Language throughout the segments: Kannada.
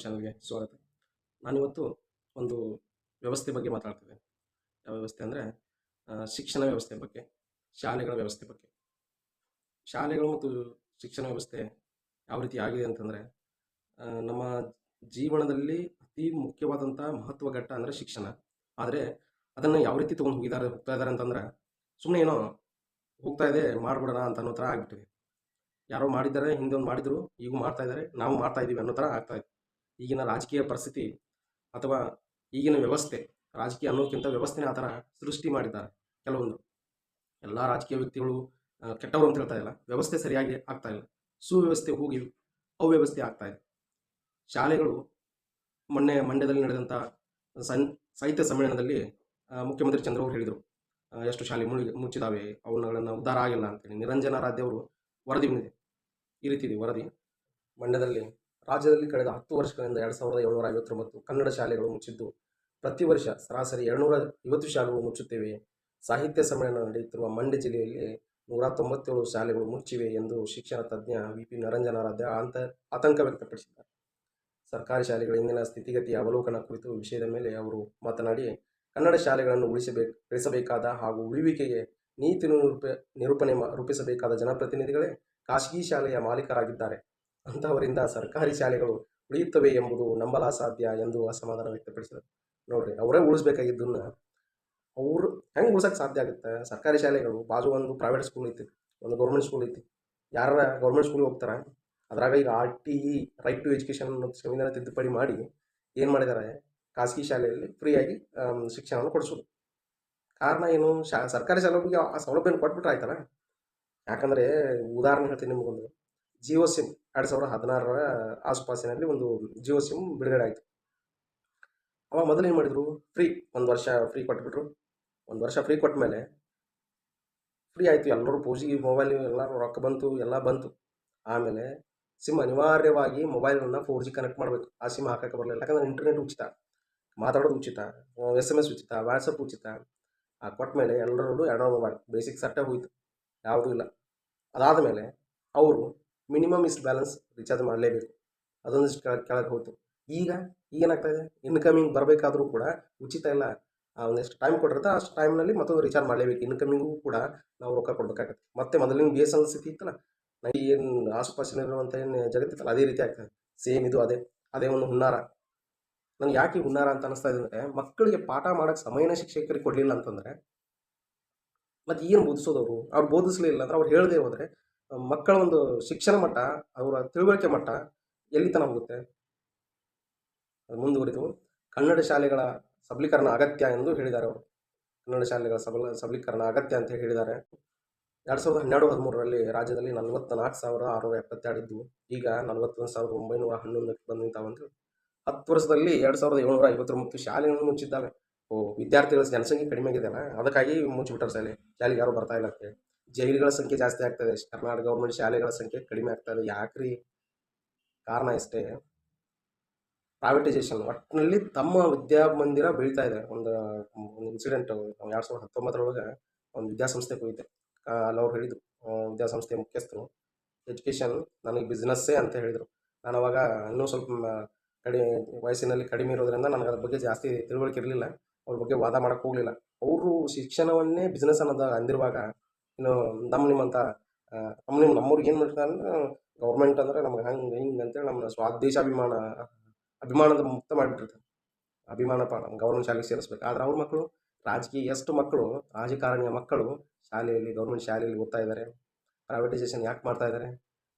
ಯೂಟ್ಯೂಬ್ ಚಾನಲ್ಗೆ ಸ್ವಾಗತ ನಾನಿವತ್ತು ಒಂದು ವ್ಯವಸ್ಥೆ ಬಗ್ಗೆ ಮಾತಾಡ್ತಿದ್ದೆ. ಯಾವ ವ್ಯವಸ್ಥೆ ಅಂದರೆ ಶಿಕ್ಷಣ ವ್ಯವಸ್ಥೆ ಬಗ್ಗೆ, ಶಾಲೆಗಳ ವ್ಯವಸ್ಥೆ ಬಗ್ಗೆ. ಶಾಲೆಗಳು ಮತ್ತು ಶಿಕ್ಷಣ ವ್ಯವಸ್ಥೆ ಯಾವ ರೀತಿ ಆಗಿದೆ ಅಂತಂದರೆ ನಮ್ಮ ಜೀವನದಲ್ಲಿ ಅತಿ ಮುಖ್ಯವಾದಂಥ ಮಹತ್ವ ಘಟ್ಟ ಅಂದರೆ ಶಿಕ್ಷಣ. ಆದರೆ ಅದನ್ನು ಯಾವ ರೀತಿ ತೊಗೊಂಡು ಹೋಗಿದ್ದಾರೆ, ಹೋಗ್ತಾ ಇದ್ದಾರೆ ಅಂತಂದ್ರೆ ಸುಮ್ಮನೆ ಏನೋ ಹೋಗ್ತಾ ಇದೆ, ಮಾಡ್ಬಿಡೋಣ ಅಂತ ಅನ್ನೋ ಥರ ಆಗಿಬಿಟ್ಟಿದೆ. ಯಾರೋ ಮಾಡಿದ್ದಾರೆ ಹಿಂದೆ ಒಂದು ಮಾಡಿದ್ರು, ಈಗ ಮಾಡ್ತಾ ಇದ್ದಾರೆ, ನಾವು ಮಾಡ್ತಾ ಇದ್ದೀವಿ ಅನ್ನೋ ಥರ ಆಗ್ತಾ ಇದೆ ಈಗಿನ ರಾಜಕೀಯ ಪರಿಸ್ಥಿತಿ ಅಥವಾ ಈಗಿನ ವ್ಯವಸ್ಥೆ, ರಾಜಕೀಯ ಅನ್ನೋಕ್ಕಿಂತ ವ್ಯವಸ್ಥೆನೇ ಆ ಥರ ಸೃಷ್ಟಿ ಮಾಡಿದ್ದಾರೆ ಕೆಲವೊಂದು. ಎಲ್ಲ ರಾಜಕೀಯ ವ್ಯಕ್ತಿಗಳು ಕೆಟ್ಟವರು ಅಂತ ಹೇಳ್ತಾ ಇಲ್ಲ. ವ್ಯವಸ್ಥೆ ಸರಿಯಾಗಿ ಆಗ್ತಾ ಇಲ್ಲ. ಸುವ್ಯವಸ್ಥೆ ಹೋಗಿ ಅವ್ಯವಸ್ಥೆ ಆಗ್ತಾ ಇದೆ. ಶಾಲೆಗಳು, ಮೊನ್ನೆ ಮಂಡ್ಯದಲ್ಲಿ ನಡೆದಂಥ ಸನ್, ಸಾಹಿತ್ಯ ಸಮ್ಮೇಳನದಲ್ಲಿ ಮುಖ್ಯಮಂತ್ರಿ ಚಂದ್ರ ಅವರು ಹೇಳಿದರು. ಎಷ್ಟು ಶಾಲೆ ಮುಳಿ, ಮುಚ್ಚಿದಾವೆ, ಅವುಗಳನ್ನು ಉದ್ಧಾರ ಆಗಿಲ್ಲ ಅಂತೇಳಿ. ನಿರಂಜನ ಅವರು ವರದಿ ಬಂದಿದೆ. ಈ ರೀತಿ ಇದೆ ವರದಿ. ಮಂಡ್ಯದಲ್ಲಿ ರಾಜ್ಯದಲ್ಲಿ ಕಳೆದ ಹತ್ತು ವರ್ಷಗಳಿಂದ ಎರಡು ಸಾವಿರದ ಏಳ್ನೂರ ಐವತ್ತೊಂಬತ್ತು ಕನ್ನಡ ಶಾಲೆಗಳು ಮುಚ್ಚಿದ್ದು, ಪ್ರತಿ ವರ್ಷ ಸರಾಸರಿ ಏಳ್ನೂರ ಐವತ್ತು ಶಾಲೆಗಳು ಮುಚ್ಚುತ್ತಿವೆ. ಸಾಹಿತ್ಯ ಸಮ್ಮೇಳನ ನಡೆಯುತ್ತಿರುವ ಮಂಡ್ಯ ಜಿಲ್ಲೆಯಲ್ಲಿ ನೂರ ತೊಂಬತ್ತೇಳು ಶಾಲೆಗಳು ಮುಚ್ಚಿವೆ ಎಂದು ಶಿಕ್ಷಣ ತಜ್ಞ ವಿ ಪಿ ನರಂಜನಾರಾಧ್ಯ ಅಂತ ಆತಂಕ ವ್ಯಕ್ತಪಡಿಸಿದ್ದಾರೆ. ಸರ್ಕಾರಿ ಶಾಲೆಗಳ ಇಂದಿನ ಸ್ಥಿತಿಗತಿಯ ಅವಲೋಕನ ಕುರಿತು ವಿಷಯದ ಮೇಲೆ ಅವರು ಮಾತನಾಡಿ, ಕನ್ನಡ ಶಾಲೆಗಳನ್ನು ಉಳಿಸಬೇಕು, ಉಳಿಸಬೇಕಾದ ಹಾಗೂ ಉಳಿವಿಕೆಗೆ ನೀತಿ ನಿರೂಪ, ನಿರೂಪಣೆ ರೂಪಿಸಬೇಕಾದ ಜನಪ್ರತಿನಿಧಿಗಳೇ ಖಾಸಗಿ ಶಾಲೆಯ ಮಾಲೀಕರಾಗಿದ್ದಾರೆ. ಅಂತಹವರಿಂದ ಸರ್ಕಾರಿ ಶಾಲೆಗಳು ಉಳಿಯುತ್ತವೆ ಎಂಬುದು ನಂಬಲಾಸಾಧ್ಯ ಎಂದು ಅಸಮಾಧಾನ ವ್ಯಕ್ತಪಡಿಸಿದರು. ನೋಡ್ರಿ, ಅವರೇ ಉಳಿಸ್ಬೇಕಾಗಿದ್ದನ್ನ ಅವರು ಹೆಂಗೆ ಉಳಿಸಕ್ಕೆ ಸಾಧ್ಯ ಆಗುತ್ತೆ? ಸರ್ಕಾರಿ ಶಾಲೆಗಳು ಬಾಜು ಒಂದು ಪ್ರೈವೇಟ್ ಸ್ಕೂಲ್ ಐತಿ, ಒಂದು ಗೌರ್ಮೆಂಟ್ ಸ್ಕೂಲ್ ಐತಿ. ಯಾರ ಗೌರ್ಮೆಂಟ್ ಸ್ಕೂಲ್ಗೆ ಹೋಗ್ತಾರೆ? ಅದ್ರಾಗ ಈಗ R T E right to education ಅನ್ನೋ ಸಂವಿಧಾನ ತಿದ್ದುಪಡಿ ಮಾಡಿ ಏನು ಮಾಡಿದ್ದಾರೆ ಖಾಸಗಿ ಶಾಲೆಯಲ್ಲಿ ಫ್ರೀಯಾಗಿ ಶಿಕ್ಷಣವನ್ನು ಕೊಡಿಸೋದು. ಕಾರಣ ಏನು? ಶಾ, ಸರ್ಕಾರಿ ಶಾಲೆಗಳಿಗೆ ಆ ಸೌಲಭ್ಯನ ಕೊಟ್ಬಿಟ್ರೆ ಆಯ್ತಲ್ಲ? ಯಾಕಂದರೆ ಉದಾಹರಣೆ ಹೇಳ್ತೀನಿ ನಿಮಗೊಂದು. ಜಿಯೋ ಸಿಮ್ ಎರಡು ಸಾವಿರದ ಹದಿನಾರರ ಆಸುಪಾಸಿನಲ್ಲಿ ಒಂದು ಜಿಯೋ ಸಿಮ್ ಬಿಡುಗಡೆ ಆಯಿತು. ಅವಾಗ ಮೊದಲು ಏನು ಮಾಡಿದರು? ಫ್ರೀ ಒಂದು ವರ್ಷ ಫ್ರೀ ಕೊಟ್ಬಿಟ್ರು. ಒಂದು ವರ್ಷ ಫ್ರೀ ಕೊಟ್ಟ ಮೇಲೆ ಫ್ರೀ ಆಯಿತು. ಎಲ್ಲರೂ ಪೂಜಿ ಮೊಬೈಲ್ ಎಲ್ಲರೂ ರೊಕ್ಕ ಬಂತು, ಎಲ್ಲ ಬಂತು. ಆಮೇಲೆ ಸಿಮ್ ಅನಿವಾರ್ಯವಾಗಿ ಮೊಬೈಲನ್ನು ಫೋರ್ ಜಿ ಕನೆಕ್ಟ್ ಮಾಡಬೇಕು. ಆ ಸಿಮ್ ಹಾಕಕ್ಕೆ ಬರಲಿಲ್ಲ. ಯಾಕಂದ್ರೆ ಇಂಟರ್ನೆಟ್ ಉಚಿತ, ಮಾತಾಡೋದು ಉಚಿತ ಎಸ್ ಎಂ ಎಸ್ ಉಚಿತ ವಾಟ್ಸಪ್ ಉಚಿತ. ಆ ಕೊಟ್ಟ ಮೇಲೆ ಎಲ್ಲರೂ ಎರಡೋ ಮೊಬೈಲ್ ಬೇಸಿಕ್ ಸಟ್ಟೆ ಹೋಯಿತು. ಯಾವುದೂ ಇಲ್ಲ. ಅದಾದ ಮೇಲೆ ಅವರು ಮಿನಿಮಮ್ ಇಷ್ಟು ಬ್ಯಾಲೆನ್ಸ್ ರಿಚಾರ್ಜ್ ಮಾಡಲೇಬೇಕು. ಅದೊಂದಿಷ್ಟು ಕೆಳಗೆ ಹೋಯಿತು ಈಗ, ಈಗೇನಾಗ್ತಾ ಇದೆ? ಇನ್ಕಮಿಂಗ್ ಬರಬೇಕಾದ್ರೂ ಕೂಡ ಉಚಿತ ಇಲ್ಲ ಒಂದಿಷ್ಟು ಟೈಮ್ ಕೊಟ್ಟಿರುತ್ತೆ ಅಷ್ಟು ಟೈಮ್ನಲ್ಲಿ ಮತ್ತೊಂದು ರಿಚಾರ್ಜ್ ಮಾಡಲೇಬೇಕು. ಇನ್ಕಮಿಂಗೂ ಕೂಡ ನಾವು ರೊಕ್ಕ ಕೊಡಬೇಕಾಗತ್ತೆ. ಮತ್ತೆ ಮೊದಲಿನ ಬಿ ಎಸ್ ಎನ್ ಸ್ಥಿತಿ ಇತ್ತಲ್ಲ? ನೈ ಏನು ಆಸುಪಾಸಿನಲ್ಲಿರುವಂಥ ಏನು ಜಗತ್ತಿತ್ತಲ್ಲ ಅದೇ ರೀತಿ ಆಗ್ತದೆ. ಸೇಮ್ ಇದು, ಅದೇ ಅದೇ ಒಂದು ಹುನ್ನಾರ. ನನಗೆ ಯಾಕೆ ಹುನ್ನಾರ ಅಂತ ಅನಿಸ್ತಾ ಇದೆ ಅಂದರೆ, ಮಕ್ಕಳಿಗೆ ಪಾಠ ಮಾಡೋಕ್ಕೆ ಸಮಯನ ಶಿಕ್ಷಕರಿಗೆ ಕೊಡಲಿಲ್ಲ ಅಂತಂದರೆ ಮತ್ತು ಏನು ಬೋಧಿಸೋದವರು ಅವ್ರು? ಬೋಧಿಸಲಿಲ್ಲ ಅಂದ್ರೆ ಅವ್ರು ಹೇಳದೆ ಹೋದರೆ ಮಕ್ಕಳ ಒಂದು ಶಿಕ್ಷಣ ಮಟ್ಟ, ಅವರ ತಿಳುವಳಿಕೆ ಮಟ್ಟ ಎಲ್ಲಿ ತನಕ ಹೋಗುತ್ತೆ ಮುಂದುವರಿದು, ಕನ್ನಡ ಶಾಲೆಗಳ ಸಬಲೀಕರಣ ಅಗತ್ಯ ಎಂದು ಹೇಳಿದ್ದಾರೆ ಅವರು. ಕನ್ನಡ ಶಾಲೆಗಳ ಸಬಲ, ಸಬಲೀಕರಣ ಅಗತ್ಯ ಅಂತ ಹೇಳಿ ಹೇಳಿದ್ದಾರೆ. ಎರಡು ಸಾವಿರದ ಹನ್ನೆರಡು, ಹದಿಮೂರರಲ್ಲಿ ರಾಜ್ಯದಲ್ಲಿ ನಲವತ್ತ ನಾಲ್ಕು ಸಾವಿರದ ಆರುನೂರ ಎಪ್ಪತ್ತೆರಡು ಇದ್ದವು ಈಗ ನಲವತ್ತೊಂದು ಸಾವಿರದ ಒಂಬೈನೂರ ಹನ್ನೊಂದಕ್ಕೆ ಬಂದು ಒಂದು ಹತ್ತು ವರ್ಷದಲ್ಲಿ ಎರಡು ಸಾವಿರದ ಏಳ್ನೂರ ಐವತ್ತೊಂಬತ್ತು ಶಾಲೆಗಳನ್ನು ಮುಚ್ಚಿದ್ದಾವೆ. ಓ, ವಿದ್ಯಾರ್ಥಿಗಳ ಜನಸಂಖ್ಯೆ ಕಡಿಮೆ ಆಗಿದೆಯಲ್ಲ ಅದಕ್ಕಾಗಿ ಮುಚ್ಚಿಬಿಟ್ಟರು ಶಾಲೆ, ಶಾಲೆಗೆ ಯಾರು ಬರ್ತಾ ಇಲ್ಲ ಅಂತೇಳಿ ಜೈಲುಗಳ ಸಂಖ್ಯೆ ಜಾಸ್ತಿ ಆಗ್ತದೆ. ಕರ್ನಾಟಕ ಗೌರ್ಮೆಂಟ್ ಶಾಲೆಗಳ ಸಂಖ್ಯೆ ಕಡಿಮೆ ಆಗ್ತದೆ. ಯಾಕ್ರಿ? ಕಾರಣ ಇಷ್ಟೇ. ಪ್ರೈವೇಟೈಸೇಷನ್ ಒಟ್ಟಿನಲ್ಲಿ ತಮ್ಮ ವಿದ್ಯಾಮಂದಿರ ಬೆಳೀತಾ ಇದೆ. ಒಂದು ಇನ್ಸಿಡೆಂಟ್ ಎರಡು ಸಾವಿರದ ಹತ್ತೊಂಬತ್ತರೊಳಗೆ ಒಂದು ವಿದ್ಯಾಸಂಸ್ಥೆಗೆ ಹೋಗಿದ್ದೆ ಅಲ್ಲಿ ಅವ್ರು ಹೇಳಿದರು. ವಿದ್ಯಾಸಂಸ್ಥೆ ಮುಖ್ಯಸ್ಥರು ಎಜುಕೇಷನ್ ನನಗೆ ಬಿಸ್ನೆಸ್ಸೇ ಅಂತ ಹೇಳಿದರು. ನಾನು ಅವಾಗ ಇನ್ನೂ ಸ್ವಲ್ಪ ಕಡಿಮೆ ವಯಸ್ಸಿನಲ್ಲಿ ಕಡಿಮೆ ಇರೋದ್ರಿಂದ ನನಗೆ ಅದ್ರ ಬಗ್ಗೆ ಜಾಸ್ತಿ ತಿಳುವಳಿಕೆ ಇರಲಿಲ್ಲ. ಅವ್ರ ಬಗ್ಗೆ ವಾದ ಮಾಡೋಕ್ಕೆ ಹೋಗಲಿಲ್ಲ. ಅವರು ಶಿಕ್ಷಣವನ್ನೇ ಬಿಸ್ನೆಸ್ ಅನ್ನೋದು ಅಂದಿರುವಾಗ ಇನ್ನು ನಮ್ಮ ನಿಮ್ಮಂಥ ಆ, ನಮ್ಮ ನಿಮ್ಮ ನಮ್ಮವ್ರಿಗೆ ಏನು ಮಾಡ್ತಾರೆ ಅಂದ್ರೆ ಗೌರ್ಮೆಂಟ್ ಅಂದ್ರೆ ನಮ್ಗೆ ಹಂಗೆ ಹಿಂಗೆ ಅಂತೇಳಿ ನಮ್ಮ ಸ್ವಾದೇಶಾಭಿಮಾನ ಅಭಿಮಾನದ ಮುಕ್ತ ಮಾಡಿಬಿಟ್ಟಿರ್ತಾರೆ. ಅಭಿಮಾನಪ್ಪ ನಮ್ಮ ಗೌರ್ಮೆಂಟ್ ಶಾಲೆಗೆ ಸೇರಿಸ್ಬೇಕು. ಆದ್ರೆ ಅವ್ರ ಮಕ್ಕಳು ರಾಜಕೀಯ ಎಷ್ಟು ಮಕ್ಕಳು ರಾಜಕಾರಣಿಯ ಮಕ್ಕಳು ಶಾಲೆಯಲ್ಲಿ ಗೌರ್ಮೆಂಟ್ ಶಾಲೆಯಲ್ಲಿ ಓದ್ತಾ ಇದ್ದಾರೆ ಪ್ರೈವೇಟೈಸೇಷನ್ ಯಾಕೆ ಮಾಡ್ತಾ ಇದ್ದಾರೆ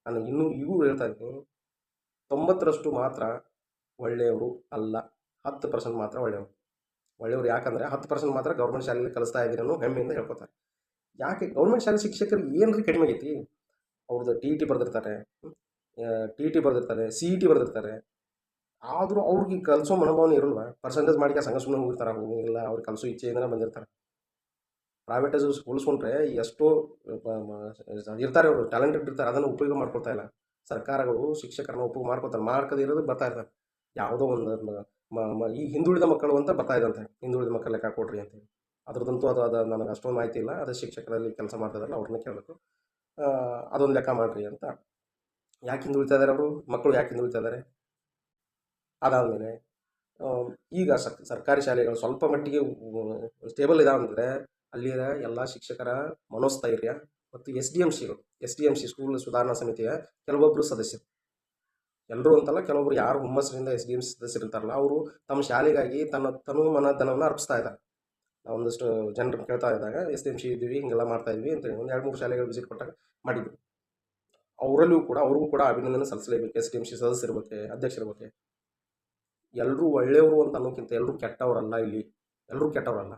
ನಾನು ಇನ್ನೂ ಈಗೂ ಹೇಳ್ತಾ ಇದ್ದೀನಿ. ತೊಂಬತ್ತರಷ್ಟು ಮಾತ್ರ ಒಳ್ಳೆಯವರು ಅಲ್ಲ. ಹತ್ತು ಪರ್ಸೆಂಟ್ ಮಾತ್ರ ಒಳ್ಳೆಯವರು. ಒಳ್ಳೆಯವರು ಯಾಕಂದರೆ ಹತ್ತು ಪರ್ಸೆಂಟ್ ಮಾತ್ರ ಗೌರ್ಮೆಂಟ್ ಶಾಲೆಯಲ್ಲಿ ಕಲಿಸ್ತಾ ಇದ್ದೀನಿ ಅನ್ನೋ ಹೆಮ್ಮೆಯಿಂದ ಹೇಳ್ಕೊತಾರೆ. ಯಾಕೆ ಗೌರ್ಮೆಂಟ್ ಶಾಲೆ ಶಿಕ್ಷಕರಿಗೆ ಏನು ರೀ ಕಡಿಮೆ ಆಗೈತಿ? ಅವ್ರದ್ದು ಟಿ ಇ ಟಿ ಬರೆದಿರ್ತಾರೆ ಟಿ ಇ ಟಿ ಬರೆದಿರ್ತಾರೆ ಸಿ ಇ ಟಿ ಬರೆದಿರ್ತಾರೆ. ಆದರೂ ಅವ್ರಿಗೆ ಕಲಿಸೋ ಮನೋಭಾವನೆ ಇರಲ್ವ? ಪರ್ಸೆಂಟೇಜ್ ಮಾಡಿ ಸಂಘ ಸುಮ್ಮನೆ ಹೋಗಿರ್ತಾರೆ ಇಲ್ಲ ಅವ್ರಿಗೆ ಕಲಿಸೋ ಇಚ್ಛೆಯಿಂದ ಬಂದಿರ್ತಾರೆ. ಪ್ರೈವೇಟೈಸ್ ಹೋಲಿಸ್ಕೊಂಡ್ರೆ ಎಷ್ಟೋ ಇರ್ತಾರೆ ಅವರು ಟ್ಯಾಲೆಂಟೆಡ್ ಇರ್ತಾರೆ, ಅದನ್ನು ಉಪಯೋಗ ಮಾಡ್ಕೊಳ್ತಾ ಇಲ್ಲ. ಸರ್ಕಾರಗಳು ಶಿಕ್ಷಕರನ್ನ ಉಪಯೋಗ ಮಾಡ್ಕೊತಾರೆ ಮಾಡ್ಕದೇ ಇರೋದು ಬರ್ತಾ ಇರ್ತಾರೆ ಯಾವುದೋ ಒಂದು ಈ ಹಿಂದುಳಿದ ಮಕ್ಕಳು ಅಂತ ಬರ್ತಾ ಇದ್ದಂತೆ, ಹಿಂದುಳಿದ ಮಕ್ಕಳ ಲೆಕ್ಕ ಕೊಡ್ರಿ ಅಂತೇಳಿ ಅದ್ರದ್ದಂತೂ ಅದು ಅದು ನನಗೆ ಅಷ್ಟೊಂದು ಮಾಹಿತಿ ಇಲ್ಲ. ಅದೇ ಶಿಕ್ಷಕರಲ್ಲಿ ಕೆಲಸ ಮಾಡ್ತಿದಾರಲ್ಲ, ಅವ್ರನ್ನ ಕೇಳಬೇಕು. ಅದೊಂದು ಲೆಕ್ಕ ಮಾಡಿರಿ ಅಂತ. ಯಾಕೆ ಹಿಂದುಳಿತಾ ಇದ್ದಾರೆ ಅವರು? ಮಕ್ಕಳು ಯಾಕೆ ಹಿಂದುಳಿತಾ ಇದ್ದಾರೆ ಅದಾದಮೇಲೆ ಈಗ ಸರ್, ಸರ್ಕಾರಿ ಶಾಲೆಗಳು ಸ್ವಲ್ಪ ಮಟ್ಟಿಗೆ ಸ್ಟೇಬಲ್ ಇದಾವಂದರೆ ಅಲ್ಲಿರ ಎಲ್ಲ ಶಿಕ್ಷಕರ ಮನೋಸ್ಥೈರ್ಯ ಮತ್ತು S D M ಸಿಗಳು, S D M C school ಸುಧಾರಣಾ ಸಮಿತಿಯ ಕೆಲವೊಬ್ಬರು ಸದಸ್ಯರು. ಎಲ್ಲರೂ ಅಂತಲ್ಲ ಕೆಲವೊಬ್ಬರು ಯಾರು ಹುಮ್ಮಸ್ಸಿನಿಂದ ಎಸ್ ಡಿ ಎಂ ಸಿ ಸದಸ್ಯರು ಇರ್ತಾರಲ್ಲ, ಅವರು ತಮ್ಮ ಶಾಲೆಗಾಗಿ ತನ್ನ ತನು ಮನ ಧನವನ್ನು ಅರ್ಪಿಸ್ತಾ ಇದ್ದಾರೆ. ಒಂದಷ್ಟು ಜನರು ಕೇಳ್ತಾ ಇದ್ದಾಗ, ಎಸ್ ಡಿ ಎಂ ಸಿ ಇದ್ದೀವಿ, ಹಿಂಗೆಲ್ಲ ಮಾಡ್ತಾ ಇದ್ವಿ ಅಂತೇಳಿ ಒಂದು ಎರಡು ಮೂರು ಶಾಲೆಗಳು ವಿಸಿಟ್ ಕೊಟ್ಟಾಗ ಮಾಡಿದ್ವಿ ಅವರಲ್ಲೂ ಕೂಡ, ಅವ್ರಿಗೂ ಕೂಡ ಅಭಿನಂದನೆ ಸಲ್ಲಿಸಲೇಬೇಕು. ಎಸ್ ಡಿ ಎಂ ಸಿ ಸದಸ್ಯರಿರ್ಬೇಕು ಅಧ್ಯಕ್ಷರಿರ್ಬೇಕು ಎಲ್ಲರೂ ಒಳ್ಳೆಯವರು ಅಂತ ಅನ್ನೋಕ್ಕಿಂತ ಎಲ್ಲರೂ ಕೆಟ್ಟವರಲ್ಲ ಇಲ್ಲಿ. ಎಲ್ಲರೂ ಕೆಟ್ಟವರಲ್ಲ.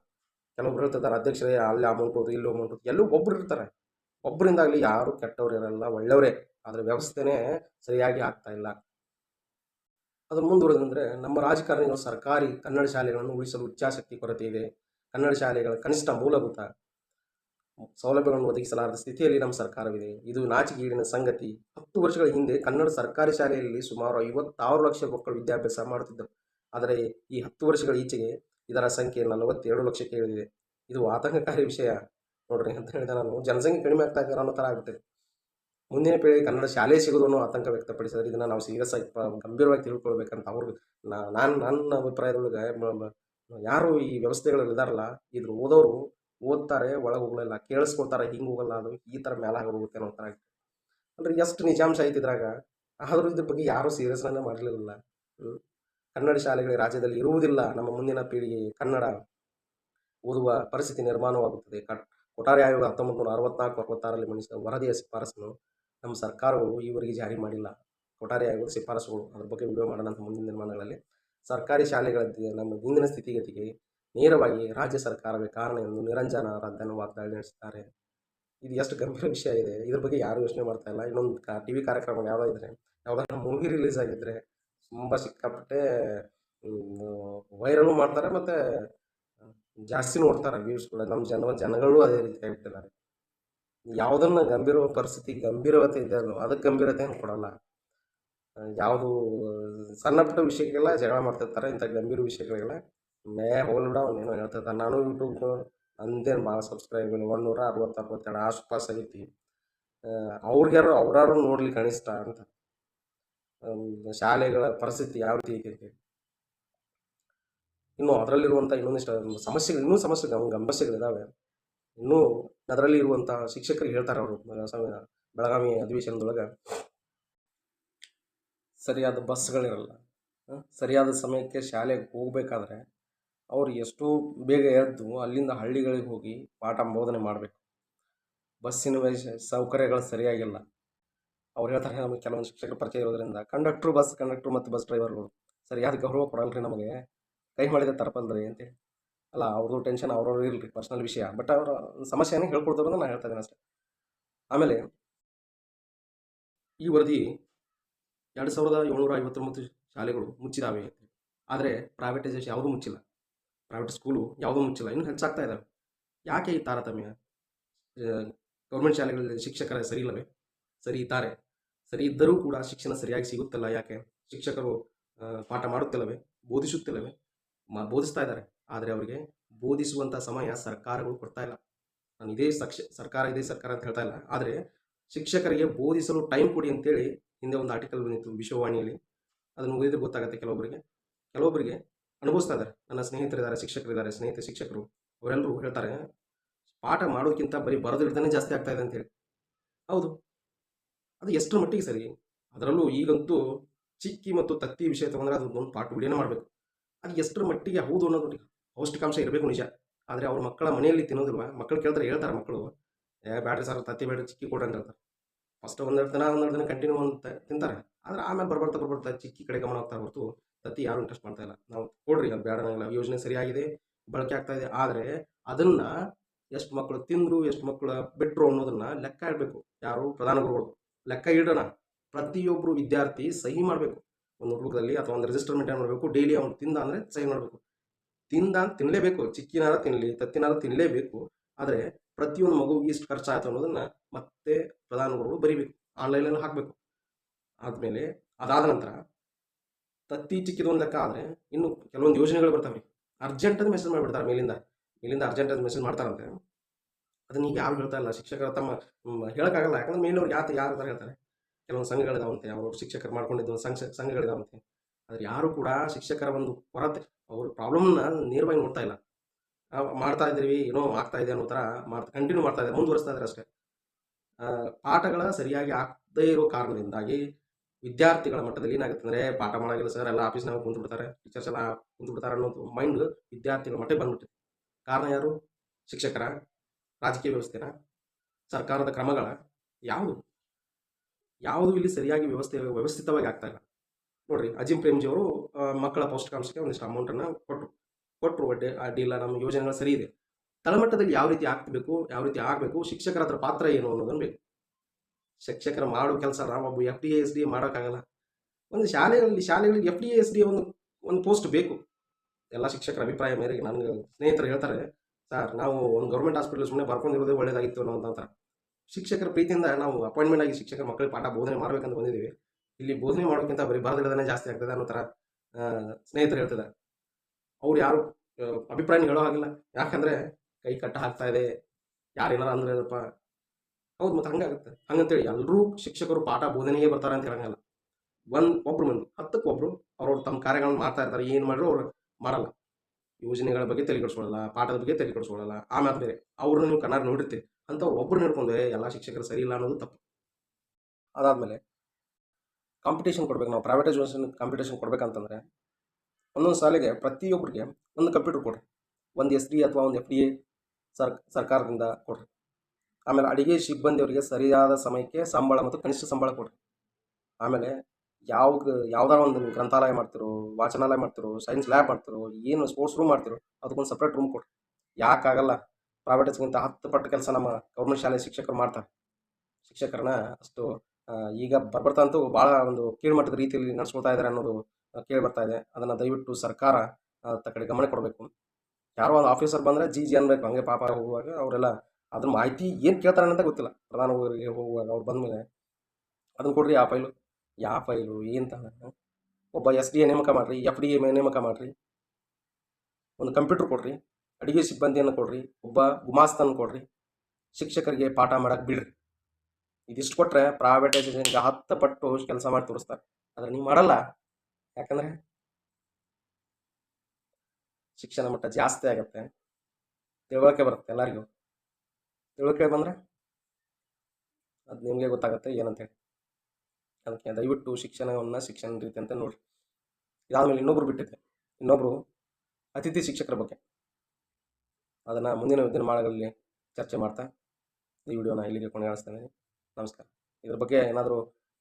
ಕೆಲವೊಬ್ರು ಹೇಳ್ತಿರ್ತಾರೆ, ಅಧ್ಯಕ್ಷರೇ, ಅಲ್ಲಿ ಅಮೌಂಟ್ ಹೋದ್ರು ಇಲ್ಲಿ ಅಮೌಂಟ್ ಹೋದ್ರು ಎಲ್ಲೂ ಒಬ್ಬರು ಇರ್ತಾರೆ. ಒಬ್ಬರಿಂದಾಗಲಿ ಯಾರು ಕೆಟ್ಟವ್ರು ಇರಲ್ಲ, ಒಳ್ಳೆಯವರೇ. ಆದರೆ ವ್ಯವಸ್ಥೆನೇ ಸರಿಯಾಗಿ ಆಗ್ತಾ ಇಲ್ಲ. ಅದು ಮುಂದುವರೆದಂದರೆ, ನಮ್ಮ ರಾಜಕಾರಣಿಗಳು ಸರ್ಕಾರಿ ಕನ್ನಡ ಶಾಲೆಗಳನ್ನು ಉಳಿಸಲು ಇಚ್ಛಾಶಕ್ತಿ ಕೊರತೆ ಇದೆ. ಕನ್ನಡ ಶಾಲೆಗಳ ಕನಿಷ್ಠ ಮೂಲಭೂತ ಸೌಲಭ್ಯಗಳನ್ನು ಒದಗಿಸಲಾರದ ಸ್ಥಿತಿಯಲ್ಲಿ ನಮ್ಮ ಸರ್ಕಾರವಿದೆ. ಇದು ನಾಚಿಕೀಡಿನ ಸಂಗತಿ. ಹತ್ತು ವರ್ಷಗಳ ಹಿಂದೆ ಕನ್ನಡ ಸರ್ಕಾರಿ ಶಾಲೆಯಲ್ಲಿ ಸುಮಾರು ಐವತ್ತಾರು ಲಕ್ಷ ಮಕ್ಕಳು ವಿದ್ಯಾಭ್ಯಾಸ ಮಾಡುತ್ತಿದ್ದರು. ಆದರೆ ಈ ಹತ್ತು ವರ್ಷಗಳ ಈಚೆಗೆ ಇದರ ಸಂಖ್ಯೆ ನಲವತ್ತೆರಡು ಲಕ್ಷಕ್ಕೆ ಇಳಿದಿದೆ. ಇದು ಆತಂಕಕಾರಿ ವಿಷಯ. ನೋಡ್ರಿ ಅಂತ ಹೇಳಿದ ನಾನು, ಜನಸಂಖ್ಯೆ ಕಡಿಮೆ ಆಗ್ತಾ ಇದ್ದಾರೆ ಅನ್ನೋ ಥರ ಆಗುತ್ತೆ. ಮುಂದಿನ ಪೀಳಿಗೆ ಕನ್ನಡ ಶಾಲೆ ಸಿಗೋದು ಅನ್ನೋ ಆತಂಕ ವ್ಯಕ್ತಪಡಿಸಿದ್ರೆ ಇದನ್ನು ನಾವು ಸೀರಿಯಸ್ ಆಗಿ ಗಂಭೀರವಾಗಿ ತಿಳ್ಕೊಳ್ಬೇಕಂತ ಅವ್ರಿಗೆ ನಾನು, ನನ್ನ ಅಭಿಪ್ರಾಯದೊಳಗೆ ಯಾರು ಈ ವ್ಯವಸ್ಥೆಗಳಲ್ಲಿ ಇದಾರಲ್ಲ, ಇದ್ರ ಓದೋರು ಓದ್ತಾರೆ, ಒಳಗೆ ಹೋಗಲಿಲ್ಲ, ಕೇಳಿಸ್ಕೊಳ್ತಾರೆ, ಹಿಂಗೆ ಹೋಗಲ್ಲ ಅದು, ಈ ಥರ ಮೇಲೆ ಹೋಗುತ್ತೆ ಅನ್ನೋ ಥರ ಅಂದರೆ ಎಷ್ಟು ನಿಜಾಂಶ ಐತಿ ಇದ್ರಾಗ? ಆದರೂ ಇದ್ರ ಬಗ್ಗೆ ಯಾರೂ ಸೀರಿಯಸ್ನೇ ಮಾಡಲಿಲ್ಲ. ಕನ್ನಡ ಶಾಲೆಗಳ ರಾಜ್ಯದಲ್ಲಿ ಇರುವುದಿಲ್ಲ, ನಮ್ಮ ಮುಂದಿನ ಪೀಳಿಗೆ ಕನ್ನಡ ಓದುವ ಪರಿಸ್ಥಿತಿ ನಿರ್ಮಾಣವಾಗುತ್ತದೆ. ಕಟ್ ಕೊಠಾರಿ ಆಯೋಗ ಹತ್ತೊಂಬತ್ತು ನೂರ ಅರವತ್ನಾಲ್ಕು ಅರವತ್ತಾರರಲ್ಲಿ ಮನುಷ್ಯ ವರದಿಯ ಶಿಫಾರಸನ್ನು ನಮ್ಮ ಸರ್ಕಾರಗಳು ಈವರೆಗೆ ಜಾರಿ ಮಾಡಿಲ್ಲ. ಕೊಠಾರಿ ಆಯೋಗದ ಶಿಫಾರಸುಗಳು ಅದ್ರ ಬಗ್ಗೆ ವಿಡಿಯೋ ಮಾಡೋಣ ಮುಂದಿನ ದಿನಮಾನಗಳಲ್ಲಿ. ಸರ್ಕಾರಿ ನಮ್ಮ ಇಂದಿನ ಸ್ಥಿತಿಗತಿಗೆ ನೇರವಾಗಿ ರಾಜ್ಯ ಸರ್ಕಾರವೇ ಕಾರಣ ಎಂದು ನಿರಂಜನ ರಾಧ್ಯನ ವಾಗ್ದಾಳಿ ನಡೆಸಿದ್ದಾರೆ. ಇದು ಎಷ್ಟು ಗಂಭೀರ ವಿಷಯ ಇದೆ. ಇದ್ರ ಬಗ್ಗೆ ಯಾರು ಯೋಚನೆ ಮಾಡ್ತಾ ಇಲ್ಲ. ಇನ್ನೊಂದು ಕಾ, ಟಿ ವಿ ಕಾರ್ಯಕ್ರಮ ಯಾವುದೋ ಇದ್ರೆ, ಯಾವುದಾದ್ರು ಮೂವಿ ರಿಲೀಸ್ ಆಗಿದ್ರೆ ತುಂಬ ಸಿಕ್ಕಾಪಟ್ಟೆ ವೈರಲ್ ಮಾಡ್ತಾರೆ ಮತ್ತು ಜಾಸ್ತಿ ನೋಡ್ತಾರೆ ವ್ಯೂಸ್ ಕೂಡ. ನಮ್ಮ ಜನ, ಜನಗಳು ಅದೇ ರೀತಿ ಆಗಿಬಿಟ್ಟಿದ್ದಾರೆ ಯಾವುದನ್ನು ಗಂಭೀರ ಪರಿಸ್ಥಿತಿ ಗಂಭೀರತೆ ಇದೆ ಅಲ್ಲೋ ಅದಕ್ಕೆ ಗಂಭೀರತೆಯನ್ನು ಕೊಡಲ್ಲ. ಯಾವುದು, ಸಣ್ಣ ಪುಟ್ಟ ವಿಷಯಕ್ಕೆಲ್ಲ ಜಗಳ ಮಾಡ್ತಿರ್ತಾರೆ, ಇಂಥ ಗಂಭೀರ ವಿಷಯಗಳಿಗೆಲ್ಲ ಮೇ ಹೋಲ್ಬಿಡ ಅವನೇನೋ ಹೇಳ್ತಿರ್ತಾನೆ. ನಾನು ಯೂಟ್ಯೂಬ್ ಅಂದೇನು ಭಾಳ ಸಬ್ಸ್ಕ್ರೈಬ್ ಒಂದೂರ ಅರವತ್ತು ಅರವತ್ತೆರಡು ಐತಿ ಆಗೈತಿ. ಅವ್ರಿಗ್ಯಾರು ಅವ್ರಾರು ನೋಡ್ಲಿಕ್ಕೆ ಕನಿಷ್ಠ ಅಂತ. ಶಾಲೆಗಳ ಪರಿಸ್ಥಿತಿ ಯಾವ ರೀತಿ ಐತಿ ಇನ್ನು ಅದರಲ್ಲಿರುವಂಥ ಇನ್ನೊಂದಿಷ್ಟು ಸಮಸ್ಯೆಗಳು, ಇನ್ನೂ ಸಮಸ್ಯೆ ಗಂಭಸ್ಯಗಳಿದ್ದಾವೆ ಇನ್ನೂ ಅದರಲ್ಲಿ ಇರುವಂಥ ಶಿಕ್ಷಕರಿಗೆ ಹೇಳ್ತಾರೆ ಅವರು ಬೆಳಗಾವಿ ಅಧಿವೇಶನದೊಳಗೆ. ಸರಿಯಾದ ಬಸ್ಗಳಿರಲ್ಲ? ಸರಿಯಾದ ಸಮಯಕ್ಕೆ ಶಾಲೆಗೆ ಹೋಗಬೇಕಾದ್ರೆ ಅವ್ರು ಎಷ್ಟೋ ಬೇಗ ಎದ್ದು ಅಲ್ಲಿಂದ ಹಳ್ಳಿಗಳಿಗೆ ಹೋಗಿ ಪಾಠ ಬೋಧನೆ ಮಾಡಬೇಕು. ಬಸ್ಸಿನ ಸೌಕರ್ಯಗಳು ಸರಿಯಾಗಿಲ್ಲ. ಅವ್ರು ಹೇಳ್ತಾರೆ, ನಮಗೆ ಕೆಲವೊಂದು ಶಿಕ್ಷಕರ ಪರಿಚಯ ಇರೋದ್ರಿಂದ ಕಂಡಕ್ಟ್ರು ಬಸ್, ಕಂಡಕ್ಟ್ರು ಮತ್ತು ಬಸ್ ಡ್ರೈವರ್ಗಳು ಸರಿಯಾದ ಗೌರವ ಕೊಡಲ್ರಿ ನಮಗೆ. ಕೈ ಮಾಡಿದ ತರಪಲ್ರಿ ಅಂತೇಳಿ. ಅಲ್ಲ, ಅವ್ರದ್ದು ಟೆನ್ಷನ್ ಅವ್ರವ್ರು ಇರಲಿ, ಪರ್ಸ್ನಲ್ ವಿಷಯ. ಬಟ್ ಅವರ ಸಮಸ್ಯೆಯನ್ನು ಹೇಳ್ಕೊಡ್ತಾರೆ ನಾನು ಹೇಳ್ತಾ ಇದ್ದೀನಿ ಅಷ್ಟೇ. ಆಮೇಲೆ ಈ ವರದಿ ಎರಡು ಸಾವಿರದ ಏಳ್ನೂರ ಐವತ್ತೊಂಬತ್ತು ಶಾಲೆಗಳು ಮುಚ್ಚಿದಾವೆ ಆದರೆ ಪ್ರೈವೇಟೈಸೇಷನ್ ಯಾವುದೂ ಮುಚ್ಚಿಲ್ಲ. ಪ್ರೈವೇಟ್ ಸ್ಕೂಲು ಯಾವುದೂ ಮುಚ್ಚಿಲ್ಲ. ಇನ್ನೂ ಹೆಚ್ಚಾಗ್ತಾ ಇದ್ದಾವೆ ಯಾಕೆ ಈ ತಾರತಮ್ಯ? ಗೌರ್ಮೆಂಟ್ ಶಾಲೆಗಳಲ್ಲಿ ಶಿಕ್ಷಕರ ಸರಿ ಇಲ್ಲವೇ ಸರಿ ಇದ್ದಾರೆ. ಸರಿ ಇದ್ದರೂ ಕೂಡ ಶಿಕ್ಷಣ ಸರಿಯಾಗಿ ಸಿಗುತ್ತಿಲ್ಲ ಯಾಕೆ? ಶಿಕ್ಷಕರು ಪಾಠ ಮಾಡುತ್ತಿಲ್ಲವೇ? ಬೋಧಿಸುತ್ತಿಲ್ಲವೆ? ಬೋಧಿಸ್ತಾ ಇದ್ದಾರೆ. ಆದರೆ ಅವರಿಗೆ ಬೋಧಿಸುವಂಥ ಸಮಯ ಸರ್ಕಾರಗಳು ಕೊಡ್ತಾ ಇಲ್ಲ. ನಾನು ಇದೇ ಸಕ್ಷ, ಸರ್ಕಾರ ಇದೇ ಸರ್ಕಾರ ಅಂತ ಹೇಳ್ತಾ ಇಲ್ಲ. ಆದರೆ ಶಿಕ್ಷಕರಿಗೆ ಬೋಧಿಸಲು ಟೈಮ್ ಕೊಡಿ ಅಂತೇಳಿ ಹಿಂದೆ ಒಂದು ಆರ್ಟಿಕಲ್ ಬಂದಿತ್ತು ವಿಶ್ವವಾಣಿಯಲ್ಲಿ. ಅದನ್ನು ಓದಿದ್ರೆ ಗೊತ್ತಾಗುತ್ತೆ ಕೆಲವೊಬ್ಬರಿಗೆ ಕೆಲವೊಬ್ಬರಿಗೆ ಅನುಭವಿಸ್ತಾ ಇದ್ದಾರೆ. ನನ್ನ ಸ್ನೇಹಿತರಿದ್ದಾರೆ, ಶಿಕ್ಷಕರಿದ್ದಾರೆ, ಸ್ನೇಹಿತ ಶಿಕ್ಷಕರು ಅವರೆಲ್ಲರೂ ಹೇಳ್ತಾರೆ, ಪಾಠ ಮಾಡೋಕ್ಕಿಂತ ಬರೀ ಬರೋದಿಡ್ದೇ ಜಾಸ್ತಿ ಆಗ್ತಾ ಇದೆ ಅಂತೇಳಿ. ಹೌದು. ಅದು ಎಷ್ಟರ ಮಟ್ಟಿಗೆ ಸರಿ? ಅದರಲ್ಲೂ ಈಗಂತೂ ಚಿಕ್ಕಿ ಮತ್ತು ತತ್ತಿ ವಿಷಯ ತಗೊಂಡ್ರೆ ಅದು ಒಂದು ಪಾಠ ವಿಡಿಯೋನೇ ಮಾಡಬೇಕು. ಅದು ಎಷ್ಟರ ಮಟ್ಟಿಗೆ ಹೌದು ಅನ್ನೋದು ಪೌಷ್ಟಿಕಾಂಶ ಇರಬೇಕು ನಿಜ. ಆದರೆ ಅವ್ರ ಮಕ್ಕಳ ಮನೆಯಲ್ಲಿ ತಿನ್ನೋದಿಲ್ವ? ಮಕ್ಕಳು ಕೇಳಿದ್ರೆ ಹೇಳ್ತಾರೆ ಮಕ್ಕಳು. ಏ ಬ್ಯಾಟ್ರಿ ಸರ್, ತತ್ತಿ ಬ್ಯಾಟ್ರಿ ಚಿಕ್ಕಿ ಕೊಡ್ರಿ ಅಂತ ಫಸ್ಟ್ ಒಂದೆರಡು ದಿನ ಒಂದೆರಡು ದಿನ ಕಂಟಿನ್ಯೂ ಅಂತ ತಿಂತಾರೆ. ಆದರೆ ಆಮೇಲೆ ಬರ್ಬರ್ತಾ ಬರ್ಬರ್ತಾ ಚಿಕ್ಕಿ ಕಡೆ ಗಮನ ಹೋಗ್ತಾ ಹೊರತು ತತ್ತಿ ಯಾರು ಇಂಟ್ರೆಸ್ಟ್ ಮಾಡ್ತಾ ಇಲ್ಲ. ನಾವು ಕೊಡ್ರಿ, ಅದು ಬೇಡ ಯೋಜನೆ ಸರಿಯಾಗಿದೆ, ಬಳಕೆ ಆಗ್ತಾ ಇದೆ. ಆದರೆ ಅದನ್ನ ಎಷ್ಟು ಮಕ್ಕಳು ತಿಂದರು, ಎಷ್ಟು ಮಕ್ಕಳು ಬಿಟ್ಟರು ಅನ್ನೋದನ್ನ ಲೆಕ್ಕ ಇಡಬೇಕು. ಯಾರು? ಪ್ರಧಾನ ಗುರುಗಳು. ಲೆಕ್ಕ ಇಡೋಣ. ಪ್ರತಿಯೊಬ್ಬರು ವಿದ್ಯಾರ್ಥಿ ಸಹಿ ಮಾಡಬೇಕು. ಒಂದು ರೂಪದಲ್ಲಿ ಅಥವಾ ಒಂದು ರಿಜಿಸ್ಟರ್ ಮೇಂಟೈನ್ ಮಾಡಬೇಕು ಡೈಲಿ ಅವ್ನು ತಿಂದ ಅಂದರೆ ಸಹಿ ಮಾಡಬೇಕು. ತಿಂದ ತಿನ್ನಲೇಬೇಕು ಚಿಕ್ಕಿನಾರ ತಿನ್ನಲಿ ತತ್ತಿನಾರ ತಿನ್ನಲೇಬೇಕು ಆದರೆ ಪ್ರತಿಯೊಂದು ಮಗುವಿಗೆ ಇಷ್ಟು ಖರ್ಚಾಯಿತು ಅನ್ನೋದನ್ನು ಮತ್ತೆ ಪ್ರಧಾನ ಬರೀಬೇಕು. ಆನ್ಲೈನಲ್ಲಿ ಹಾಕಬೇಕು. ಆದಮೇಲೆ ಅದಾದ ನಂತರ ತತ್ತಿ ಚಿಕ್ಕಿದೊಂದು ಲೆಕ್ಕ ಆದರೆ ಇನ್ನು ಕೆಲವೊಂದು ಯೋಜನೆಗಳು ಬರ್ತಾವೆ ಅರ್ಜೆಂಟ್ ಅಂತ ಮೆಸೇಜ್ ಮಾಡಿಬಿಡ್ತಾರೆ ಮೇಲಿಂದ. ಮೇಲಿಂದ ಅರ್ಜೆಂಟ್ ಅಂತ ಮೆಸೇಜ್ ಮಾಡ್ತಾರಂತೆ. ಅದನ್ನ ಈಗ ಯಾರು ಹೇಳ್ತಾ ಇಲ್ಲ. ಶಿಕ್ಷಕರು ತಮ್ಮ ಹೇಳೋಕ್ಕಾಗಲ್ಲ. ಯಾಕಂದ್ರೆ ಮೇಲಿನವ್ರು ಯಾರು ಯಾರು ಥರ ಹೇಳ್ತಾರೆ. ಕೆಲವೊಂದು ಸಂಘಗಳಿದಾವಂತೆ ಅವರು ಶಿಕ್ಷಕರು ಮಾಡ್ಕೊಂಡಿದ್ದು ಒಂದು ಸಂಘ ಸಂಘಗಳಿದಾವಂತೆ ಆದರೆ ಯಾರು ಕೂಡ ಶಿಕ್ಷಕರ ಒಂದು ಕೊರತೆ. ಅವ್ರ ಪ್ರಾಬ್ಲಮ್ನ ನೇರವಾಗಿ ನೋಡ್ತಾ ಇಲ್ಲ. ಮಾಡ್ತಾ ಇದ್ದೀವಿ, ಏನೋ ಆಗ್ತಾ ಇದೆ ಅನ್ನೋ ಥರ ಮಾಡ್ತಾ ಕಂಟಿನ್ಯೂ ಮಾಡ್ತಾ ಇದ್ದಾರೆ, ಮುಂದುವರಿಸ್ತಾ ಇದ್ದಾರೆ ಅಷ್ಟೇ. ಪಾಠಗಳ ಸರಿಯಾಗಿ ಆಗದೇ ಇರೋ ಕಾರಣದಿಂದಾಗಿ ವಿದ್ಯಾರ್ಥಿಗಳ ಮಟ್ಟದಲ್ಲಿ ಏನಾಗುತ್ತೆ ಅಂದರೆ ಪಾಠ ಮಾಡೋಂಗಿಲ್ಲ ಸರ್, ಎಲ್ಲ ಆಫೀಸ್ನಾಗ ಕುಂತು ಬಿಡ್ತಾರೆ ಟೀಚರ್ಸ್ ಎಲ್ಲ ಕುಂತ್ಬಿಡ್ತಾರೆ ಅನ್ನೋ ಅನ್ನೋದು ಮೈಂಡ್ ವಿದ್ಯಾರ್ಥಿಗಳ ಮಟ್ಟಿಗೆ ಬಂದ್ಬಿಟ್ಟಿದೆ. ಕಾರಣ ಯಾರು? ಶಿಕ್ಷಕರ, ರಾಜಕೀಯ ವ್ಯವಸ್ಥೆನ, ಸರ್ಕಾರದ ಕ್ರಮಗಳ, ಯಾವುದು? ಯಾವುದು ಇಲ್ಲಿ ಸರಿಯಾಗಿ ವ್ಯವಸ್ಥೆ, ವ್ಯವಸ್ಥಿತವಾಗಿ ಆಗ್ತಾ ಇಲ್ಲ. ನೋಡ್ರಿ ಅಜಿಂ ಪ್ರೇಮ್ಜಿ ಅವರು ಮಕ್ಕಳ ಪೌಷ್ಟಿಕಾಂಶಕ್ಕೆ ಒಂದಿಷ್ಟು ಅಮೌಂಟನ್ನು ಕೊಟ್ಟರು ಕೊಟ್ಟರು ಒಡ್ಡೆ ಅಡ್ಡಿಲ್ಲ ನಮ್ಮ ಯೋಜನೆಗಳು ಸರಿ ಇದೆ. ತಳಮಟ್ಟದಲ್ಲಿ ಯಾವ ರೀತಿ ಆಗ್ಬೇಕು ಯಾವ ರೀತಿ ಆಗಬೇಕು, ಶಿಕ್ಷಕರ ಹತ್ರ ಪಾತ್ರ ಏನು ಅನ್ನೋದನ್ನು ಬೇಕು. ಶಿಕ್ಷಕರು ಮಾಡೋ ಕೆಲಸ ನಾವು ಒಬ್ಬ ಎಫ್ ಡಿ ಎಸ್ ಡಿ ಮಾಡೋಕ್ಕಾಗಲ್ಲ. ಒಂದು ಶಾಲೆಗಳಲ್ಲಿ, ಶಾಲೆಗಳಿಗೆ ಎಫ್ ಡಿ ಎಸ್ ಡಿ ಒಂದು ಒಂದು ಪೋಸ್ಟ್ ಬೇಕು. ಎಲ್ಲ ಶಿಕ್ಷಕರ ಅಭಿಪ್ರಾಯ ಮೇರೆಗೆ ನನಗೆ ಸ್ನೇಹಿತರು ಹೇಳ್ತಾರೆ, ಸರ್, ನಾವು ಒಂದು ಗೌರ್ಮೆಂಟ್ ಹಾಸ್ಪಿಟಲ್ ಸುಮ್ಮನೆ ಬರ್ಕೊಂಡಿರೋದೇ ಒಳ್ಳೇದಾಗಿತ್ತು ಅನ್ನೋ ಅಂತ ಶಿಕ್ಷಕರ ಪ್ರೀತಿಯಿಂದ ನಾವು ಅಪಾಯಿಂಟ್ಮೆಂಟ್ ಆಗಿ ಶಿಕ್ಷಕರ ಮಕ್ಕಳಿಗೆ ಪಾಠ ಬೋಧನೆ ಮಾಡಬೇಕಂತ ಬಂದಿದ್ದೀವಿ. ಇಲ್ಲಿ ಬೋಧನೆ ಮಾಡೋಕ್ಕಿಂತ ಬರೀ ಜಾಸ್ತಿ ಆಗ್ತದೆ ಅನ್ನೋ ಥರ ಸ್ನೇಹಿತರು ಹೇಳ್ತಿದ್ದಾರೆ. ಅವ್ರು ಯಾರು ಅಭಿಪ್ರಾಯ ಹೇಳೋ ಹಾಗಿಲ್ಲ. ಯಾಕಂದ್ರೆ ಕೈ ಕಟ್ಟ ಹಾಕ್ತಾ ಇದೆ. ಯಾರೇನಾರ ಅಂದ್ರೆ ಏನಪ್ಪ? ಹೌದು ಮತ್ತೆ ಹಂಗಾಗುತ್ತೆ. ಹಂಗಂತೇಳಿ ಎಲ್ಲರೂ ಶಿಕ್ಷಕರು ಪಾಠ ಬೋಧನೆಗೆ ಬರ್ತಾರೆ ಅಂತ ಹೇಳಂಗಲ್ಲ. ಒಂದ್ ಒಬ್ರು ಮಂದಿ ಹತ್ತಕ್ಕೆ ಒಬ್ರು ಅವ್ರವ್ರು ತಮ್ಮ ಕಾರ್ಯಗಳನ್ನ ಮಾಡ್ತಾ ಇರ್ತಾರೆ. ಏನು ಮಾಡಿದ್ರು ಅವ್ರು ಮಾಡಲ್ಲ. ಯೋಜನೆಗಳ ಬಗ್ಗೆ ತಲೆ ಕೆಡಿಸ್ಕೊಳ್ಳಲ್ಲ ಪಾಠದ ಬಗ್ಗೆ ತಲೆ ಕೆಡಿಸ್ಕೊಳ್ಳಲ್ಲ ಆಮೇಲೆ ಬೇರೆ. ಅವ್ರನ್ನ ನೀವು ಕನ್ನಡ ನೋಡಿರ್ತೀವಿ ಅಂತ ಒಬ್ರು ನೋಡ್ಕೊಂಡ್ರೆ "ಏ, ಎಲ್ಲ ಶಿಕ್ಷಕರು ಸರಿ ಇಲ್ಲ ಅನ್ನೋದು ತಪ್ಪು. ಅದಾದಮೇಲೆ ಕಾಂಪಿಟೇಷನ್ ಕೊಡ್ಬೇಕು. ನಾವು ಪ್ರೈವೇಟ್ ಎಜುಕೇಷನ್ ಕಾಂಪಿಟೇಷನ್ ಕೊಡ್ಬೇಕಂತಂದ್ರೆ ಒಂದೊಂದು ಶಾಲೆಗೆ ಪ್ರತಿಯೊಬ್ಬರಿಗೆ ಒಂದು ಕಂಪ್ಯೂಟರ್ ಕೊಡ್ರಿ. ಒಂದು ಎಸ್ ಡಿ ಅಥವಾ ಒಂದು ಎಫ್ ಡಿ ಎ ಸರ್, ಸರ್ಕಾರದಿಂದ ಕೊಡ್ರಿ. ಆಮೇಲೆ ಅಡುಗೆ ಸಿಬ್ಬಂದಿಯವರಿಗೆ ಸರಿಯಾದ ಸಮಯಕ್ಕೆ ಸಂಬಳ ಮತ್ತು ಕನಿಷ್ಠ ಸಂಬಳ ಕೊಡ್ರಿ. ಆಮೇಲೆ ಯಾವ ಯಾವ್ದಾರ ಒಂದು ಗ್ರಂಥಾಲಯ ಮಾಡ್ತಿರೋ, ವಾಚನಾಲಯ ಮಾಡ್ತಿರೋ, ಸೈನ್ಸ್ ಲ್ಯಾಬ್ ಮಾಡ್ತಿರೋ, ಏನು ಸ್ಪೋರ್ಟ್ಸ್ ರೂಮ್ ಮಾಡ್ತಿರೋ, ಅದಕ್ಕೊಂದು ಸಪ್ರೇಟ್ ರೂಮ್ ಕೊಡ್ರಿ. ಯಾಕಾಗಲ್ಲ? ಪ್ರೈವೇಟ್ಸ್ಗಿಂತ ಹತ್ತು ಪಟ್ಟು ಕೆಲಸ ನಮ್ಮ ಗೌರ್ಮೆಂಟ್ ಶಾಲೆ ಶಿಕ್ಷಕರು ಮಾಡ್ತಾರೆ. ಶಿಕ್ಷಕರನ್ನ ಅಷ್ಟು ಈಗ ಬರ್ಬರ್ತಂತೂ ಭಾಳ ಒಂದು ಕೀಳ್ಮಟ್ಟದ ರೀತಿಯಲ್ಲಿ ನಡೆಸ್ಕೊಳ್ತಾ ಇದ್ದಾರೆ ಅನ್ನೋದು ಕೇಳಿ ಬರ್ತಾ ಇದೆ. ಅದನ್ನು ದಯವಿಟ್ಟು ಸರ್ಕಾರ ಅತ್ತ ಕಡೆ ಗಮನ ಕೊಡಬೇಕು. ಯಾರೋ ಒಂದು ಆಫೀಸರ್ ಬಂದರೆ ಜಿ ಜಿ ಅನ್ಬೇಕು. ಹಂಗೆ ಪಾಪ ಹೋಗುವಾಗ ಅವರೆಲ್ಲ ಅದ್ರ ಮಾಹಿತಿ ಏನು ಕೇಳ್ತಾರೆ ಅಂತ ಗೊತ್ತಿಲ್ಲ. ಪ್ರಧಾನ ಹೋಗುವಾಗ ಅವ್ರು ಬಂದಮೇಲೆ ಅದನ್ನು ಕೊಡ್ರಿ ಆ ಫೈಲು ಯಾವ ಫೈಲು ಏನು ಒಬ್ಬ ಎಸ್ ಡಿ ಎ ನೇಮಕ ಮಾಡಿರಿ ಎಫ್ ಡಿ ಎ ನೇಮಕ ಮಾಡಿರಿ. ಒಂದು ಕಂಪ್ಯೂಟರ್ ಕೊಡ್ರಿ. ಅಡುಗೆ ಸಿಬ್ಬಂದಿಯನ್ನು ಕೊಡ್ರಿ. ಒಬ್ಬ ಗುಮಾಸ್ತನ ಕೊಡ್ರಿ. ಶಿಕ್ಷಕರಿಗೆ ಪಾಠ ಮಾಡೋಕ್ಕೆ ಬಿಡ್ರಿ. ಇದಿಷ್ಟು ಕೊಟ್ಟರೆ ಪ್ರೈವೇಟೈಸೇಷನ್ಗೆ ಹತ್ತು ಪಟ್ಟು ಕೆಲಸ ಮಾಡಿ ತೋರಿಸ್ತಾರೆ. ಆದರೆ ನೀವು ಮಾಡಲ್ಲ. ಯಾಕಂದರೆ ಶಿಕ್ಷಣ ಮಟ್ಟ ಜಾಸ್ತಿ ಆಗುತ್ತೆ. ತಿಳುವಳಿಕೆ ಬರುತ್ತೆ ಎಲ್ಲರಿಗೂ. ತಿಳುವಳಿಕೆ ಬಂದರೆ ಅದು ನಿಮಗೆ ಗೊತ್ತಾಗುತ್ತೆ ಏನಂತೇಳಿ ಅದಕ್ಕೆ ದಯವಿಟ್ಟು ಶಿಕ್ಷಣವನ್ನು ಶಿಕ್ಷಣ ರೀತಿ ಅಂತ ನೋಡಿರಿ ಇದಾದಮೇಲೆ ಇನ್ನೊಬ್ರು ಬಿಟ್ಟಿದ್ದೆ ಇನ್ನೊಬ್ಬರು ಅತಿಥಿ ಶಿಕ್ಷಕರ ಬಗ್ಗೆ. ಅದನ್ನು ಮುಂದಿನ ದಿನಮಾನಗಳಲ್ಲಿ ಚರ್ಚೆ ಮಾಡ್ತಾ ಈ ವಿಡಿಯೋನ ಇಲ್ಲಿಗೆ ಕೊನೆಗಾಣಿಸ್ತೇನೆ ನಮಸ್ಕಾರ. ಇದ್ರ ಬಗ್ಗೆ ಏನಾದರೂ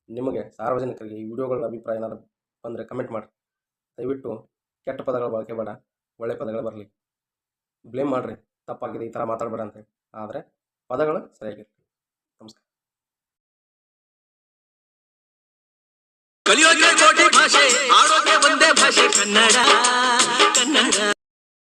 ನಿಮಗೆ ಸಾರ್ವಜನಿಕರಿಗೆ ಈ ವಿಡಿಯೋಗಳ ಅಭಿಪ್ರಾಯ ಏನಾದರೂ ಬಂದರೆ ಕಮೆಂಟ್ ಮಾಡಿ. ದಯವಿಟ್ಟು ಕೆಟ್ಟ ಪದಗಳ ಬಳಕೆ ಬೇಡ, ಒಳ್ಳೆ ಪದಗಳು ಬರಲಿ. ಬ್ಲೇಮ್ ಮಾಡಿರಿ, ತಪ್ಪಾಗಿದೆ, ಈ ಥರ ಮಾತಾಡಬೇಡ ಅಂತೇಳಿ ಆದರೆ ಪದಗಳು ಸರಿಯಾಗಿರ್ತವೆ ನಮಸ್ಕಾರ. ಕಲಿಯೋಕೆ ಕೋಟಿ ಭಾಷೆ, ಆಡೋಕೆ ಒಂದೇ ಭಾಷೆ ಕನ್ನಡ ಕನ್ನಡ.